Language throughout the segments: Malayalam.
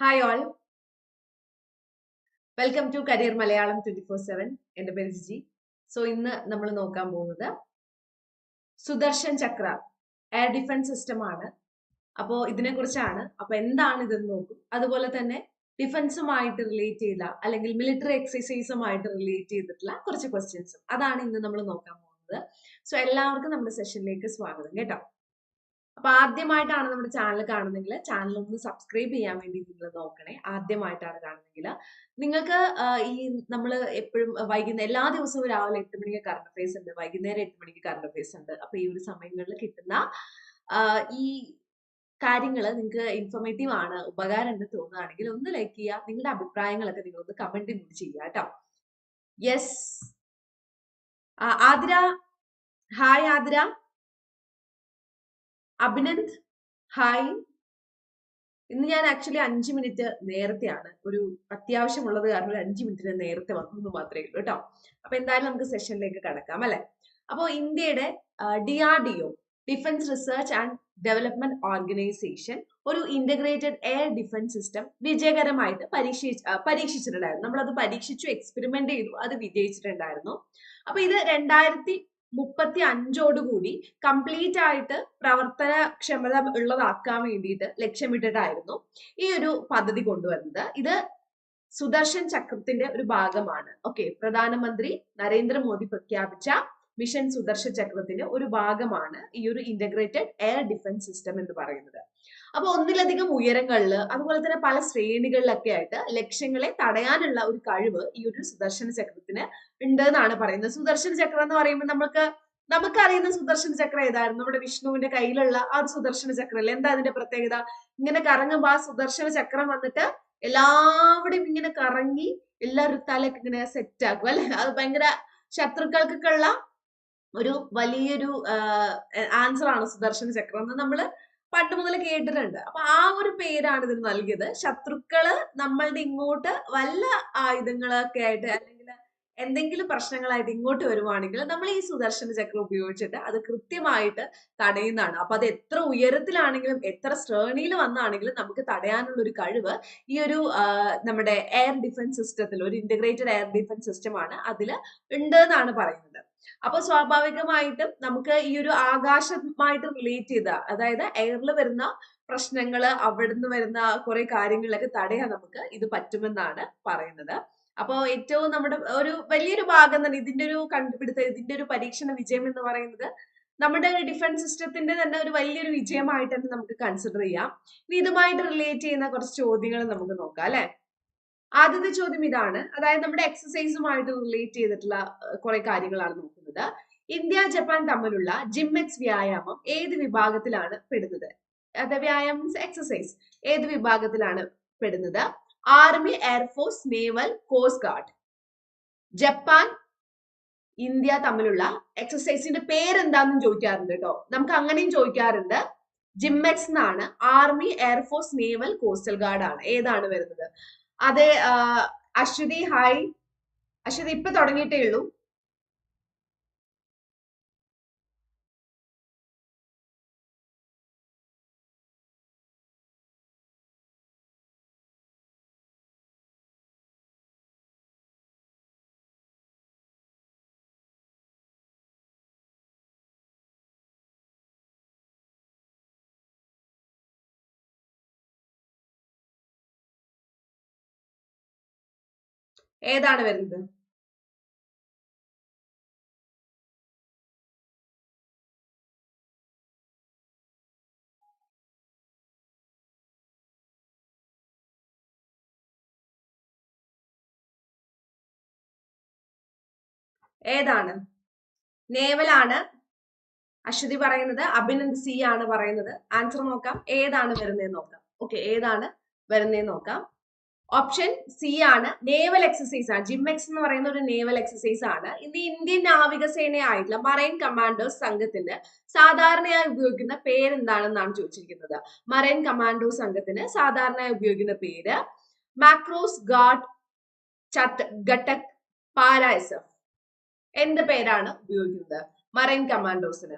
Hi all welcome to career Malayalam twenty four seven എന്റെ പേര് ജിജി. സോ ഇന്ന് നമ്മൾ നോക്കാൻ പോകുന്നത് Sudarshan Chakra air defence system ആണ്. അപ്പോ ഇതിനെ കുറിച്ചാണ് അപ്പൊ എന്താണ് ഇതെന്ന് നോക്കും. അതുപോലെ തന്നെ ഡിഫൻസുമായിട്ട് റിലേറ്റ് ചെയ്ത അല്ലെങ്കിൽ മിലിറ്ററി എക്സസൈസുമായിട്ട് റിലേറ്റ് ചെയ്തിട്ടുള്ള കുറച്ച് ക്വസ്റ്റ്യൻസും അതാണ് ഇന്ന് നമ്മൾ നോക്കാൻ പോകുന്നത്. സോ എല്ലാവർക്കും നമ്മുടെ സെഷനിലേക്ക് സ്വാഗതം കേട്ടോ. അപ്പൊ ആദ്യമായിട്ടാണ് നമ്മുടെ ചാനൽ കാണുന്നെങ്കിൽ ചാനൽ ഒന്ന് സബ്സ്ക്രൈബ് ചെയ്യാൻ വേണ്ടി നിങ്ങൾ നോക്കണേ. ആദ്യമായിട്ടാണ് കാണുന്നെങ്കിൽ നിങ്ങൾക്ക് ഈ നമ്മൾ എപ്പോഴും വൈകുന്നേരം എല്ലാ ദിവസവും രാവിലെ എട്ട് മണിക്ക് കറണ്ട് അഫയേഴ്സ് ഉണ്ട് വൈകുന്നേരം എട്ട് മണിക്ക് കറണ്ട് അഫയേഴ്സ് ഉണ്ട്. അപ്പൊ ഈ ഒരു സമയങ്ങളിൽ കിട്ടുന്ന ഈ കാര്യങ്ങൾ നിങ്ങൾക്ക് ഇൻഫോർമേറ്റീവ് ആണ് ഉപകാരം എന്ന് തോന്നുകയാണെങ്കിൽ ഒന്ന് ലൈക്ക് ചെയ്യുക. നിങ്ങളുടെ അഭിപ്രായങ്ങളൊക്കെ നിങ്ങൾ ഒന്ന് കമന്റ് കൂടി ചെയ്യുക കേട്ടോ. Yes Athira. Hi Athira. Abhinand hi. ഇന്ന് ഞാൻ ആക്ച്വലി അഞ്ച് മിനിറ്റ് നേരത്തെയാണ്. ഒരു അത്യാവശ്യമുള്ളത് കാരണം ഒരു അഞ്ച് മിനിറ്റിന് നേരത്തെ വന്നു മാത്രമേ ഉള്ളൂ കേട്ടോ. അപ്പൊ എന്തായാലും നമുക്ക് സെഷനിലേക്ക് കടക്കാം അല്ലെ? അപ്പോൾ ഇന്ത്യയുടെ D R D O defence research and development organisation ഒരു ഇന്റഗ്രേറ്റഡ് എയർ ഡിഫൻസ് സിസ്റ്റം വിജയകരമായിട്ട് പരീക്ഷി പരീക്ഷിച്ചിട്ടുണ്ടായിരുന്നു. അത് പരീക്ഷിച്ചു എക്സ്പെരിമെന്റ് ചെയ്തു അത് വിജയിച്ചിട്ടുണ്ടായിരുന്നു. അപ്പൊ ഇത് രണ്ടായിരത്തി മുപ്പത്തി അഞ്ചോടുകൂടി കംപ്ലീറ്റ് ആയിട്ട് പ്രവർത്തന ക്ഷമത ഉള്ളതാക്കാൻ വേണ്ടിയിട്ട് ലക്ഷ്യമിട്ടിട്ടായിരുന്നു ഈ ഒരു പദ്ധതി കൊണ്ടുവരുന്നത്. ഇത് സുദർശൻ ചക്രത്തിന്റെ ഒരു ഭാഗമാണ്. ഓക്കെ പ്രധാനമന്ത്രി നരേന്ദ്രമോദി പ്രഖ്യാപിച്ച മിഷൻ സുദർശൻ ചക്രത്തിന്റെ ഒരു ഭാഗമാണ് ഈ ഒരു ഇന്റഗ്രേറ്റഡ് എയർ ഡിഫൻസ് സിസ്റ്റം എന്ന് പറയുന്നത്. അപ്പൊ ഒന്നിലധികം ഉയരങ്ങളിൽ അതുപോലെ തന്നെ പല ശ്രേണികളിലൊക്കെ ആയിട്ട് ലക്ഷ്യങ്ങളെ തടയാനുള്ള ഒരു കഴിവ് ഈ ഒരു സുദർശന ചക്രത്തിന് ഉണ്ട് എന്നാണ് പറയുന്നത്. സുദർശന ചക്രം എന്ന് പറയുമ്പോൾ നമുക്ക് നമുക്കറിയുന്ന സുദർശന ചക്രം ഏതായിരുന്നു? നമ്മുടെ വിഷ്ണുവിന്റെ കയ്യിലുള്ള ആ സുദർശന ചക്രം അല്ലേ? എന്താ അതിന്റെ പ്രത്യേകത? ഇങ്ങനെ കറങ്ങുമ്പോൾ ആ സുദർശന ചക്രം വന്നിട്ട് എല്ലാവിടെയും ഇങ്ങനെ കറങ്ങി എല്ലാവരും തലയൊക്കെ ഇങ്ങനെ സെറ്റ് ആക്കും അല്ലെ? അത് ഭയങ്കര ശത്രുക്കൾക്കൊക്കെ ഉള്ള ഒരു വലിയൊരു ആൻസർ ആണ് സുദർശന ചക്രം എന്ന് നമ്മൾ പണ്ട് മുതൽ കേട്ടിട്ടുണ്ട്. അപ്പൊ ആ ഒരു പേരാണ് ഇതിന് നൽകിയത്. ശത്രുക്കൾ നമ്മളുടെ ഇങ്ങോട്ട് വല്ല ആയുധങ്ങളൊക്കെ ആയിട്ട് അല്ലെങ്കിൽ എന്തെങ്കിലും പ്രശ്നങ്ങളായിട്ട് ഇങ്ങോട്ട് വരുവാണെങ്കിൽ നമ്മൾ ഈ സുദർശന ചക്രം ഉപയോഗിച്ചിട്ട് അത് കൃത്യമായിട്ട് തടയുന്നതാണ്. അപ്പൊ അത് എത്ര ഉയരത്തിലാണെങ്കിലും എത്ര ശ്രേണിയിൽ വന്നാണെങ്കിലും നമുക്ക് തടയാനുള്ള ഒരു കഴിവ് ഈ ഒരു നമ്മുടെ എയർ ഡിഫൻസ് സിസ്റ്റത്തിൽ ഒരു ഇന്റഗ്രേറ്റഡ് എയർ ഡിഫൻസ് സിസ്റ്റമാണ് അതിൽ ഉണ്ട് എന്നാണ് പറയുന്നത്. അപ്പൊ സ്വാഭാവികമായിട്ടും നമുക്ക് ഈ ഒരു ആകാശമായിട്ട് റിലേറ്റ് ചെയ്ത അതായത് എയറിൽ വരുന്ന പ്രശ്നങ്ങൾ അവിടുന്ന് വരുന്ന കുറെ കാര്യങ്ങളിലൊക്കെ തടയാൻ നമുക്ക് ഇത് പറ്റുമെന്നാണ് പറയുന്നത്. അപ്പോൾ ഏറ്റവും നമ്മുടെ ഒരു വലിയൊരു ഭാഗം തന്നെ ഇതിന്റെ ഒരു കണ്ടുപിടുത്തം ഇതിന്റെ ഒരു പരീക്ഷണ വിജയം എന്ന് പറയുന്നത് നമ്മുടെ ഡിഫൻസ് സിസ്റ്റത്തിന്റെ തന്നെ ഒരു വലിയൊരു വിജയമായിട്ട് തന്നെ നമുക്ക് കൺസിഡർ ചെയ്യാം. ഇനി ഇതുമായിട്ട് റിലേറ്റ് ചെയ്യുന്ന കുറച്ച് ചോദ്യങ്ങൾ നമുക്ക് നോക്കാം അല്ലെ? ആദ്യത്തെ ചോദ്യം ഇതാണ്. അതായത് നമ്മുടെ എക്സസൈസുമായിട്ട് റിലേറ്റ് ചെയ്തിട്ടുള്ള കുറെ കാര്യങ്ങളാണ് നോക്കുന്നത്. ഇന്ത്യ ജപ്പാൻ തമ്മിലുള്ള ജിംമെക്സ് വ്യായാമം ഏത് വിഭാഗത്തിലാണ് പെടുന്നത്? വ്യായാമം എക്സസൈസ് ഏത് വിഭാഗത്തിലാണ് പെടുന്നത്? Army air force naval coast guard Japan India തമ്മിലുള്ള എക്സസൈസിന്റെ പേരെന്താണെന്നും ചോദിക്കാറുണ്ട് കേട്ടോ. നമുക്ക് അങ്ങനെയും ചോദിക്കാറുണ്ട്. ജിമ്മെക്സ് എന്നാണ് army air force naval coastal guard ആണ്. ഏതാണ് വരുന്നത്? അതെ അശ്വതി ഹായ്. അശ്വതി ഇപ്പൊ തുടങ്ങിയിട്ടേ ഉള്ളൂ. ഏതാണ് വരുന്നത്? ഏതാണ്? നേവലാണ് അശ്വതി പറയുന്നത് അഭിനന്ദ് സി ആണ് പറയുന്നത്. ആൻസർ നോക്കാം. ഏതാണ് വരുന്നതെന്ന് നോക്കാം. ഓക്കെ ഏതാണ് വരുന്നതെന്ന് നോക്കാം. ഓപ്ഷൻ സി ആണ് നേവൽ എക്സസൈസ് ആണ്. ജിംമെക്സ് എന്ന് പറയുന്ന ഒരു നേവൽ എക്സസൈസ് ആണ്. ഇത് ഇന്ത്യൻ നാവികസേനയായിട്ടുള്ള മറൈൻ കമാൻഡോസ് സംഘത്തിന് സാധാരണയായി ഉപയോഗിക്കുന്ന പേര് എന്താണെന്നാണ് ചോദിച്ചിരിക്കുന്നത്. മറൈൻ കമാൻഡോ സംഘത്തിന് സാധാരണയായി ഉപയോഗിക്കുന്ന പേര് മാക്രോസ് ഗാർഡ് ചത്ത് ഘട്ടക് പാരാസ് എന്ത് പേരാണ് ഉപയോഗിക്കുന്നത്? മറൈൻ കമാൻഡോസിന്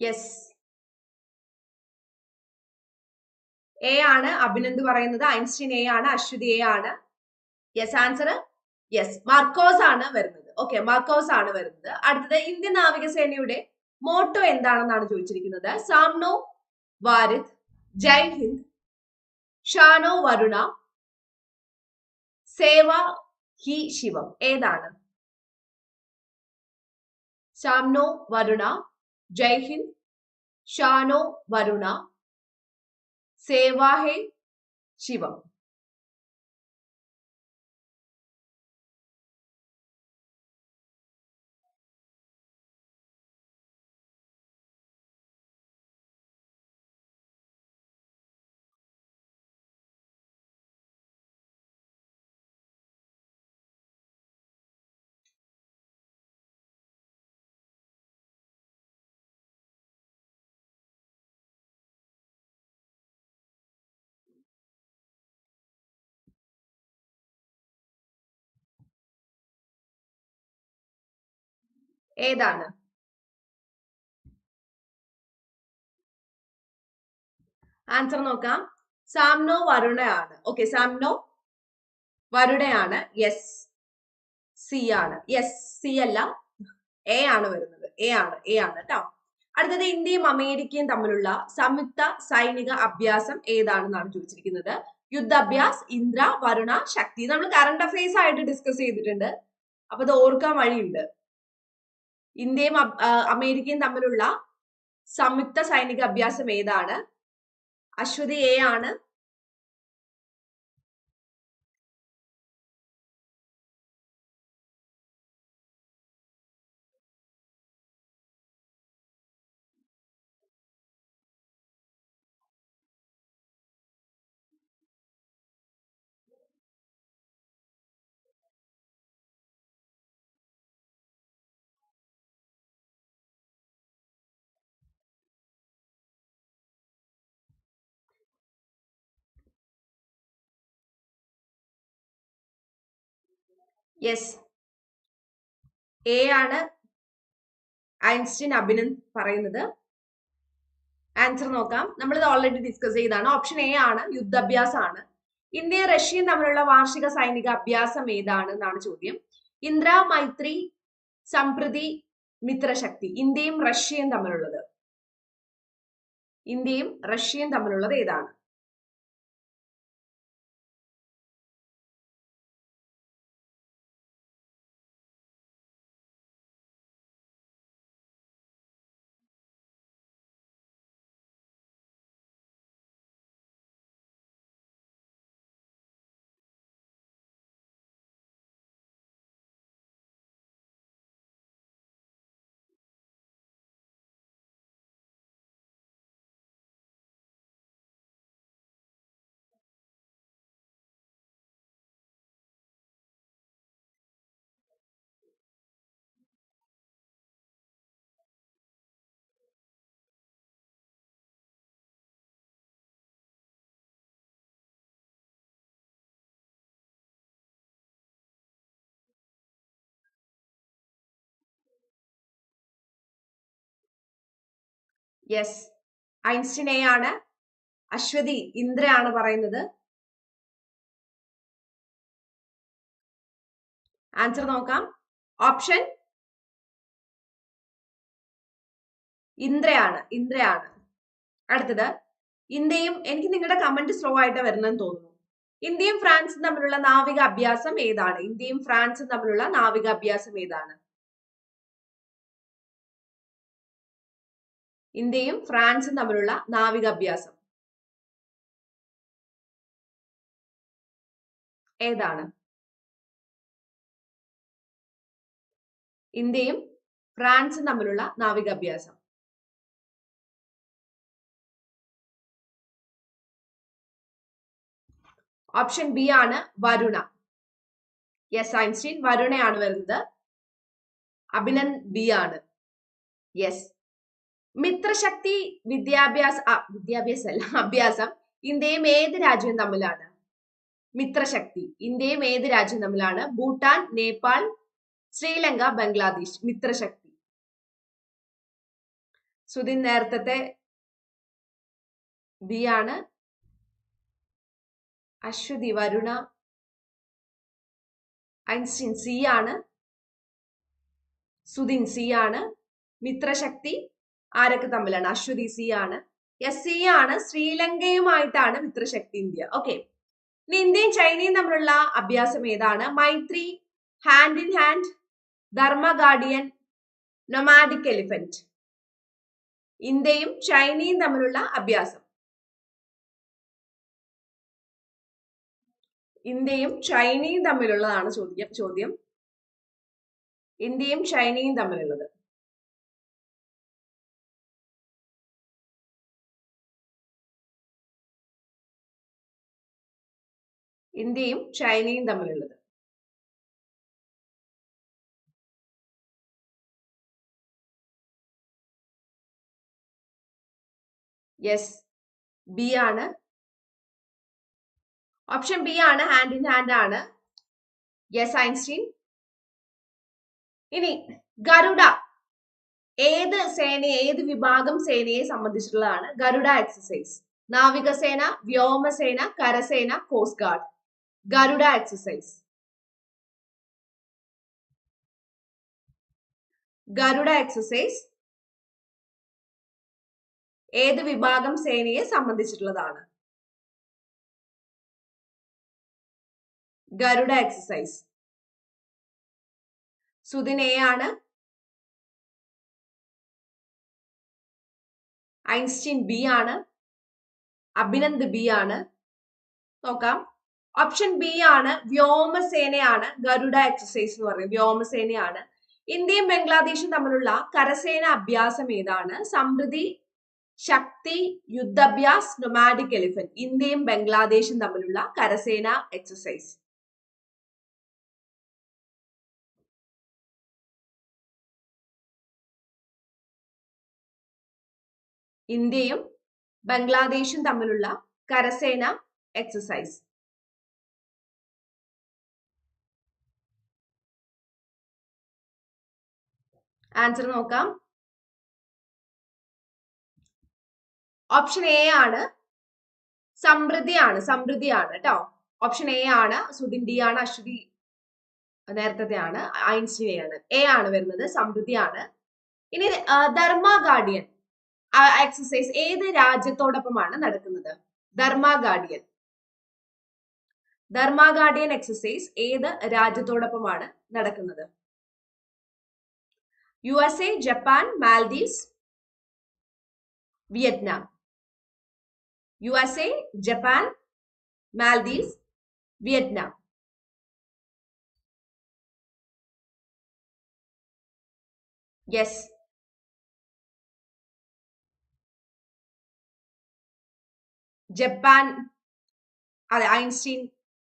യെസ് എ ആണ് അഭിനന്ദ് പറയുന്നത്. ഐൻസ്റ്റീൻ എ ആണ് അശ്വതി എ ആണ്. യെസ് ആൻസർ യെസ് മാർക്കോസ് ആണ് വരുന്നത്. ഓക്കെ മാർക്കോസ് ആണ് വരുന്നത്. അടുത്തത് ഇന്ത്യൻ നാവികസേനയുടെ മോട്ടോ എന്താണെന്നാണ് ചോദിച്ചിരിക്കുന്നത്? സാംനോ വാരിദ് ജയ് ഹിന്ദ് ഷാനോ വരുണ സേവ ഹി ശിവം. ഏതാണ്? സാംനോ വരുണ ജയ് ഹിന്ദ് ഷാനോ വരുണ സേവാ ഹേ ശിവം ഏതാണ്? ആൻസർ നോക്കാം. സാംനോ വരുണയാണ്. ഓക്കെ സാംനോ വരുണയാണ്. യെസ് സി ആണ്. യെസ് സി അല്ല എ ആണ് വരുന്നത്. എ ആണ് എ ആണ് കേട്ടോ അടുത്തത് ഇന്ത്യയും അമേരിക്കയും തമ്മിലുള്ള സംയുക്ത സൈനിക അഭ്യാസം ഏതാണെന്നാണ് ചോദിച്ചിരിക്കുന്നത്. യുദ്ധാഭ്യാസ് ഇന്ദ്ര വരുണ ശക്തി. നമ്മൾ കറണ്ട് അഫയേഴ്സ് ആയിട്ട് ഡിസ്കസ് ചെയ്തിട്ടുണ്ട്. അപ്പൊ അത് ഓർക്കാൻ വഴിയുണ്ട്. ഇന്ത്യയും അമേരിക്കയും തമ്മിലുള്ള സംയുക്ത സൈനിക അഭ്യാസം ഏതാണ്? അശ്വതി എ ആണ്. യെസ് എ ആണ് ഐൻസ്റ്റീൻ അഭിനന്ദ് പറയുന്നത്. ആൻസർ നോക്കാം. നമ്മൾ ഇത് ഓൾറെഡി ഡിസ്കസ് ചെയ്താണ് ഓപ്ഷൻ എ ആണ് യുദ്ധാഭ്യാസമാണ്. ഇന്ത്യയും റഷ്യയും തമ്മിലുള്ള വാർഷിക സൈനിക അഭ്യാസം ഏതാണ് എന്നാണ് ചോദ്യം. ഇന്ദ്ര മൈത്രി സംപ്രതി മിത്രശക്തി. ഇന്ത്യയും റഷ്യയും തമ്മിലുള്ളത്. ഇന്ത്യയും റഷ്യയും തമ്മിലുള്ളത് ഏതാണ്? യെസ് ആണ് അശ്വതി ഇന്ദ്രയാണ് പറയുന്നത്. ആൻസർ നോക്കാം. ഓപ്ഷൻ ഇന്ദ്രയാണ്. ഇന്ദ്രയാണ്. അടുത്തത്. ഇന്ത്യയും എനിക്ക് നിങ്ങളുടെ കമന്റ് സ്ലോ ആയിട്ട് വരണമെന്ന് തോന്നുന്നു. ഇന്ത്യയും ഫ്രാൻസും തമ്മിലുള്ള നാവിക അഭ്യാസം ഏതാണ്? ഇന്ത്യയും ഫ്രാൻസും തമ്മിലുള്ള നാവിക അഭ്യാസം ഏതാണ്? ഇന്ത്യയും ഫ്രാൻസും തമ്മിലുള്ള നാവിക അഭ്യാസം ഏതാണ്? ഇന്ത്യയും ഫ്രാൻസും തമ്മിലുള്ള നാവികാഭ്യാസം. ഓപ്ഷൻ ബി ആണ് വരുണ. യെസ് ഐൻസ്റ്റീൻ വരുണയാണ് വരുന്നത്. അഭിനന്ദ് ബി ആണ്. യെസ്. മിത്രശക്തി വിദ്യാഭ്യാസ വിദ്യാഭ്യാസ അല്ല അഭ്യാസം ഇന്ത്യയും ഏത് രാജ്യവും തമ്മിലാണ്? മിത്രശക്തി ഇന്ത്യയും ഏത് രാജ്യം തമ്മിലാണ്? ഭൂട്ടാൻ നേപ്പാൾ ശ്രീലങ്ക ബംഗ്ലാദേശ് മിത്രശക്തി. സുധിൻ നേരത്തെ ബി ആണ്. അശ്വതി വരുണ ഐൻസ്റ്റീൻ സി ആണ്. സുധിൻ സി ആണ്. മിത്രശക്തി ആരൊക്കെ തമ്മിലാണ്? അശ്വതി സി ആണ്. എസ് സി ആണ്. ശ്രീലങ്കയുമായിട്ടാണ് മിത്രശക്തി ഇന്ത്യ. ഓക്കെ ഇനി ഇന്ത്യയും ചൈനയും തമ്മിലുള്ള അഭ്യാസം ഏതാണ്? Maitree hand in hand Dharma guardian nomadic elephant ഇന്ത്യയും ചൈനയും തമ്മിലുള്ള അഭ്യാസം. ഇന്ത്യയും ചൈനയും തമ്മിലുള്ളതാണ് ചോദ്യം ചോദ്യം. ഇന്ത്യയും ചൈനയും തമ്മിലുള്ളത്. ഇന്ത്യയും ചൈനയും തമ്മിലുള്ളത്. യെസ് ബി ആണ്. ഓപ്ഷൻ ബി ആണ് ഹാൻഡ് ഇൻ ഹാൻഡ് ആണ്. യെസ് ഐൻസ്റ്റീൻ ഇനി ഗരുഡ. ഏത് സേന ഏത് വിഭാഗം സേനയെ സംബന്ധിച്ചിട്ടുള്ളതാണ് ഗരുഡ എക്സസൈസ് നാവികസേന വ്യോമസേന കരസേന coast guard Garuda exercise Garuda exercise ഏത് വിഭാഗം സേനയെ സംബന്ധിച്ചിട്ടുള്ളതാണ്? ഗരുഡ എക്സസൈസ് സുദിൻ എ ആണ്. ഐൻസ്റ്റീൻ ബി ആണ്. അഭിനന്ദ് ബി ആണ്. നോക്കാം. ഓപ്ഷൻ ബി ആണ് വ്യോമസേനയാണ് ഗരുഡ എക്സസൈസ് എന്ന് പറയുന്നത്. വ്യോമസേനയാണ്. ഇന്ത്യയും ബംഗ്ലാദേശും തമ്മിലുള്ള കരസേന അഭ്യാസം ഏതാണ്? സമൃദ്ധി ശക്തി യുദ്ധാഭ്യാസ് നൊമാഡിക് എലിഫന്റ് ഇന്ത്യയും ബംഗ്ലാദേശും തമ്മിലുള്ള കരസേന എക്സസൈസ് ഇന്ത്യയും ബംഗ്ലാദേശും തമ്മിലുള്ള കരസേന എക്സസൈസ് ആൻസർ നോക്കാം. ഓപ്ഷൻ എ ആണ് സമൃദ്ധിയാണ് സമൃദ്ധിയാണ് കേട്ടോ ഓപ്ഷൻ എ ആണ് സുധിൻ ഡി ആണ് അശ്വതി നേരത്തെ ആണ് ഐൻസ്റ്റീൻ ആണ്. എ ആണ് വരുന്നത് സമൃദ്ധിയാണ് ഇനി ധർമ്മ ഗാർഡിയൻ എക്സസൈസ് ഏത് രാജ്യത്തോടൊപ്പമാണ് നടക്കുന്നത്? Dharma guardian. Dharma guardian exercise ഏത് രാജ്യത്തോടൊപ്പമാണ് നടക്കുന്നത്? U S A Japan Maldives Vietnam U S A Japan Maldives Vietnam yes Japan അതെ ഐൻസ്റ്റീൻ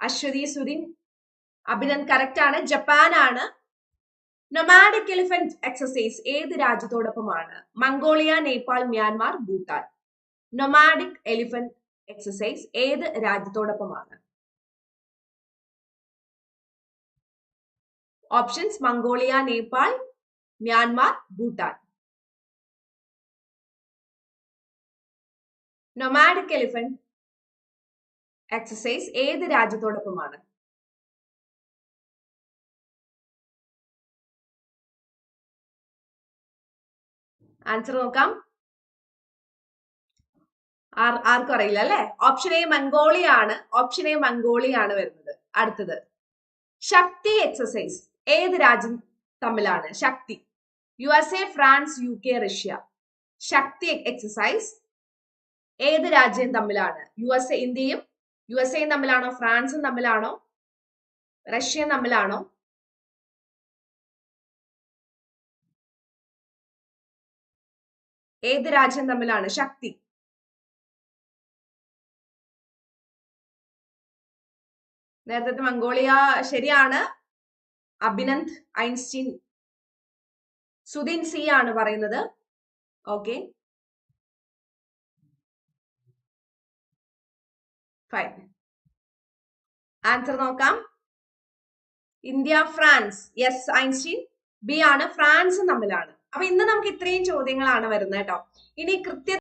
അശ്വതി സുരിൻ അഭിനന്ദ് കറക്റ്റ് ആണ്. ജപ്പാൻ ആണ്. നൊമാഡിക് എലിഫന്റ് എക്സസൈസ് ഏത് രാജ്യത്തോടൊപ്പമാണ്? Mongolia Nepal Myanmar Bhutan. Nomadic elephant exercise ഏത് രാജ്യത്തോടൊപ്പമാണ്? Options Mongolia Nepal Myanmar Bhutan. Nomadic elephant exercise ഏത് രാജ്യത്തോടൊപ്പമാണ്? ആൻസർ നോക്കാം. ആർക്കും അറിയില്ല അല്ലെ? ഓപ്ഷൻ എ മംഗോളിയ ആണ് ഓപ്ഷൻ എ മംഗോളിയ ആണ് വരുന്നത്. അടുത്തത്. ശക്തി എക്സസൈസ് ഏത് രാജ്യം തമ്മിലാണ്? Shakti. U S A France U K Russia Shakti exercise ഏത് രാജ്യം തമ്മിലാണ്? യു എസ് എ ഇന്ത്യയും. യു എസ് എയും തമ്മിലാണോ? ഫ്രാൻസും തമ്മിലാണോ? റഷ്യയും തമ്മിലാണോ? ഏത് രാജ്യം തമ്മിലാണ് ശക്തി? നേരത്തെ മംഗോളിയ ശരിയാണ്. അഭിനന്ദ് ഐൻസ്റ്റീൻ സുദിൻ സി ആണ് പറയുന്നത്. ഓക്കെ. ഫൈൻ. ആൻസർ നോക്കാം. India France. Yes Einstein. B ആണ് ഫ്രാൻസും തമ്മിലാണ്. അപ്പൊ ഇന്ന് നമുക്ക് ഇത്രയും ചോദ്യങ്ങളാണ് വരുന്നത് കേട്ടോ. ഇനി കൃത്യ